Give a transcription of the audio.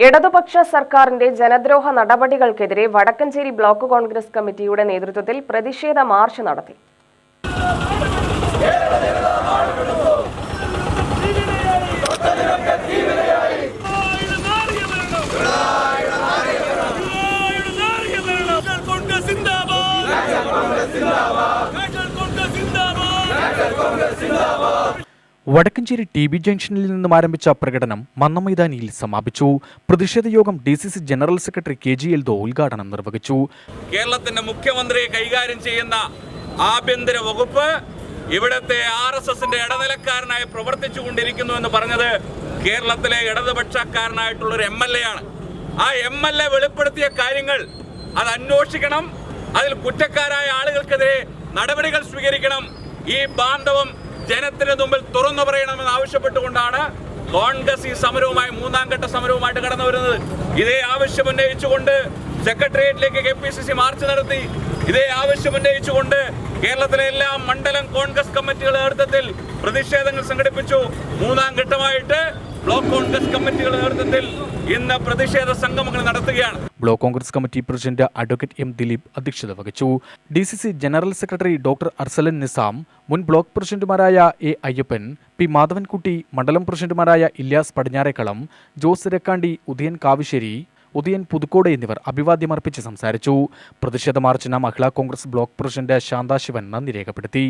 ഇടതുപക്ഷ സർക്കാരിന്റെ ജനദ്രോഹ നടപടികൾക്കെതിരെ വടക്കഞ്ചേരി ബ്ലോക്ക് കോൺഗ്രസ് കമ്മിറ്റിയുടെ നേതൃത്വത്തിൽ പ്രതിഷേധ മാർച്ച് നടത്തി. വടക്കഞ്ചേരി ടി ബി ജംഗ്ഷനിൽ നിന്നും ആരംഭിച്ച പ്രകടനം മന്നമൈതാനിയിൽ സമാപിച്ചു. പ്രതിഷേധ യോഗം D C C general secretary K G Eldho ഉദ്ഘാടനം നിർവഹിച്ചു. കേരളത്തിന്റെ മുഖ്യമന്ത്രിയെ കൈകാര്യം ചെയ്യുന്ന ആഭ്യന്തര വകുപ്പ് ഇവിടത്തെ ആർ എസ് എസിന്റെ ഇടനിലക്കാരനായി പ്രവർത്തിച്ചു കൊണ്ടിരിക്കുന്നു എന്ന് പറഞ്ഞത് കേരളത്തിലെ ഇടതുപക്ഷക്കാരനായിട്ടുള്ള ഒരു എം എൽ എ ആണ്. ആ എം എൽ എ വെളിപ്പെടുത്തിയ കാര്യങ്ങൾ അത് അന്വേഷിക്കണം അതിൽ കുറ്റക്കാരായ ആളുകൾക്കെതിരെ നടപടികൾ സ്വീകരിക്കണം ഈ ബാന്ധവം ജനത്തിന് മുമ്പിൽ തുറന്നു കോൺഗ്രസ് ഈ സമരവുമായി മൂന്നാം ഘട്ട സമരവുമായിട്ട് കടന്നു വരുന്നത്. ഇതേ ആവശ്യം ഉന്നയിച്ചുകൊണ്ട് സെക്രട്ടേറിയറ്റിലേക്ക് K P C C march നടത്തി. ഇതേ ആവശ്യം ഉന്നയിച്ചുകൊണ്ട് കേരളത്തിലെ എല്ലാ മണ്ഡലം കോൺഗ്രസ് കമ്മിറ്റികളുടെ നേതൃത്വത്തിൽ പ്രതിഷേധങ്ങൾ സംഘടിപ്പിച്ചു. മൂന്നാം ഘട്ടമായിട്ട് ബ്ലോക്ക് കോൺഗ്രസ് കമ്മിറ്റികളുടെ നേതൃത്വത്തിൽ ഇന്ന് പ്രതിഷേധ സംഗമങ്ങൾ നടത്തുകയാണ്. Block Congress committee president advocate M Dileep അധ്യക്ഷത വഹിച്ചു. D C C general secretary doctor Arsalan Nizam മുൻ ബ്ലോക്ക് പ്രസിഡന്റുമാരായ എ അയ്യപ്പൻ പി മാധവൻകുട്ടി മണ്ഡലം പ്രസിഡന്റുമാരായ ഇല്യാസ് പടിഞ്ഞാറേക്കളം ജോസ് രക്കാണ്ടി ഉദയൻ കാവിശ്ശേരി ഉദയൻ പുതുക്കോട് എന്നിവർ അഭിവാദ്യമർപ്പിച്ച് സംസാരിച്ചു. പ്രതിഷേധ മാർച്ചിന് മഹിളാ കോൺഗ്രസ് ബ്ലോക്ക് പ്രസിഡന്റ് ശാന്താശിവൻ നന്ദി രേഖപ്പെടുത്തി.